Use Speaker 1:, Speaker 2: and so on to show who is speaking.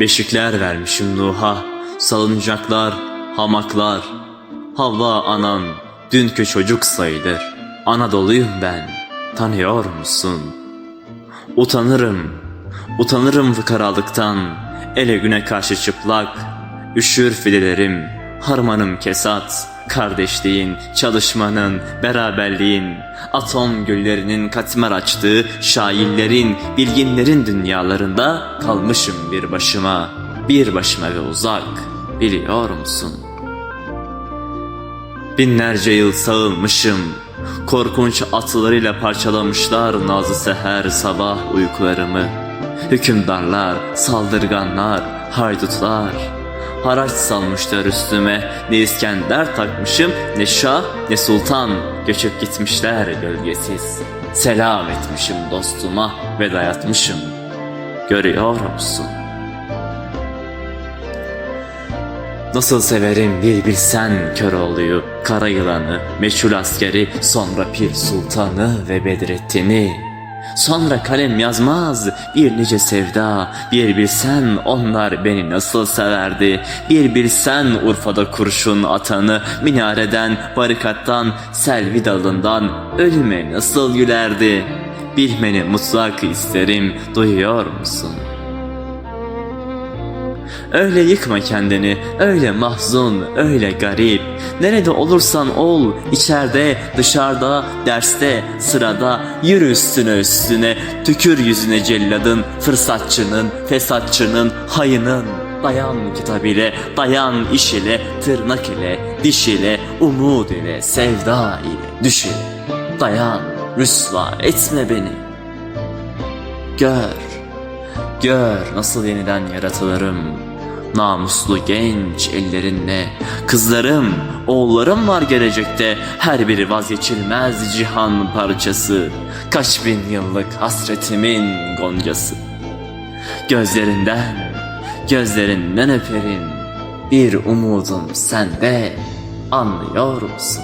Speaker 1: Beşikler vermişim Nuh'a, salıncaklar, hamaklar. Havva anan dünkü çocuk sayılır. Anadolu'yum ben, tanıyor musun? Utanırım, utanırım fıkaralıktan. Ele güne karşı çıplak, üşür fidelerim, harmanım kesat. Kardeşliğin, çalışmanın, beraberliğin, atom güllerinin katmer açtığı şairlerin, bilginlerin dünyalarında kalmışım bir başıma, bir başıma ve uzak, biliyor musun? Binlerce yıl sağılmışım, korkunç atlarıyla parçalamışlar nazı seher sabah uykularımı. Hükümdarlar, saldırganlar, haydutlar, haraç salmışlar üstüme. Ne İskender takmışım, ne şah, ne sultan göçüp gitmişler gölgesiz. Selam etmişim dostuma ve dayatmışım. Görüyor musun? Nasıl severim bir bilsen Köroğlu'yu, kara yılanı, meşhur askeri, sonra Pir Sultanı ve Bedrettin'i. Sonra kalem yazmaz bir nice sevda, bir bilsen onlar beni nasıl severdi. Bir bilsen Urfa'da kurşun atanı, minareden, barikattan, selvi dalından ölüme nasıl gülerdi. Bilmeni mutlak isterim, duyuyor musun?'' Öyle yıkma kendini, öyle mahzun, öyle garip. Nerede olursan ol, içeride, dışarıda, derste, sırada, yürü üstüne üstüne, tükür yüzüne celladın, fırsatçının, fesatçının, hayının. Dayan kitap ile, dayan iş ile, tırnak ile, diş ile, umut ile, sevda ile, düş. Dayan, rüsva etme beni. Gör, Gör nasıl yeniden yaratılırım. Namuslu genç ellerinle. Kızlarım, oğullarım var gelecekte. Her biri vazgeçilmez cihan parçası. Kaç bin yıllık hasretimin goncası. Gözlerinden, gözlerinden öperim. Bir umudum sende Anlıyor musun?